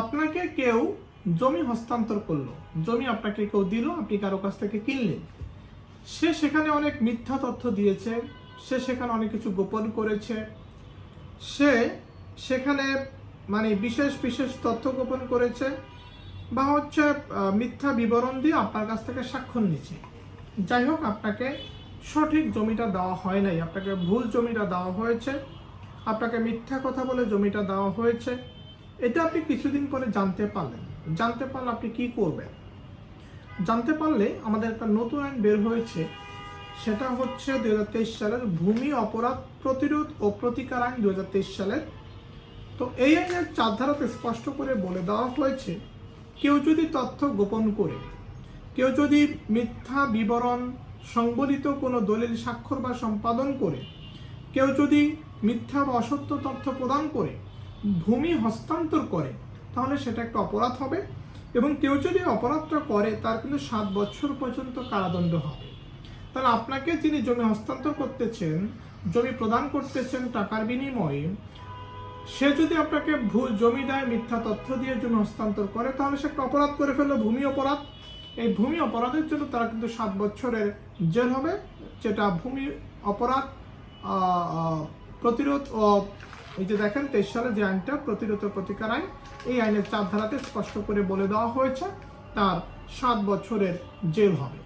আপনাকে কেউ জমি হস্তান্তর করল। জমি আপনাকে কেউ দিল, আপনি কারও কাছ থেকে কিনলেন। সে সেখানে অনেক মিথ্যা তথ্য দিয়েছে, সে সেখানে অনেক কিছু গোপন করেছে। সে সেখানে মানে বিশেষ বিশেষ তথ্য গোপন করেছে বা হচ্ছে মিথ্যা বিবরণ দিয়ে আপনার কাছ থেকে স্বাক্ষর নিচ্ছে যাই হোক, আপনাকে সঠিক জমিটা দেওয়া হয় নাই। আপনাকে ভুল জমিটা দেওয়া হয়েছে। আপনাকে মিথ্যা কথা বলে জমিটা দেওয়া হয়েছে। এটা আপনি কিছুদিন পরে জানতে পারলেন। জানতে পারলে আপনি কি করবেন? জানতে পারলে আমাদের একটা নতুন আইন বের হয়েছে। সেটা হচ্ছে দু হাজার তেইশ সালের ভূমি অপরাধ প্রতিরোধ ও প্রতিকার আইন দু হাজার তেইশ সালের। তো এই আইনের চারধারাতে স্পষ্ট করে বলে দেওয়া হয়েছে, কেউ যদি তথ্য গোপন করে, কেউ যদি মিথ্যা বিবরণ, সংবলিত কোনো দলিল স্বাক্ষর বা সম্পাদন করে, কেউ যদি মিথ্যা বা অসত্য তথ্য প্রদান করে ভূমি হস্তান্তর করে, তাহলে সেটা একটা অপরাধ হবে। এবং কেউ যদি অপরাধটা করে, তার কিন্তু সাত বছর পর্যন্ত কারাদণ্ড হবে। তাহলে আপনাকে যিনি জমি হস্তান্তর করতেছেন, জমি প্রদান করতেছেন টাকার বিনিময়ে, সে যদি আপনাকে ভুল জমি দেয়, মিথ্যা তথ্য দিয়ে জমি হস্তান্তর করে, তাহলে সে একটা অপরাধ করে ফেলল, ভূমি অপরাধ। এই ভূমি অপরাধের জন্য তারা কিন্তু সাত বছরের জেল হবে, যেটা ভূমি অপরাধ প্রতিরোধ ও এই যে দেখেন, তেইশ সালে যে আইনটা প্রতিরোধ প্রতিকার আইন, এই আইনের চার ধারাতে স্পষ্ট করে বলে দেওয়া হয়েছে, তার সাত বছরের জেল হবে।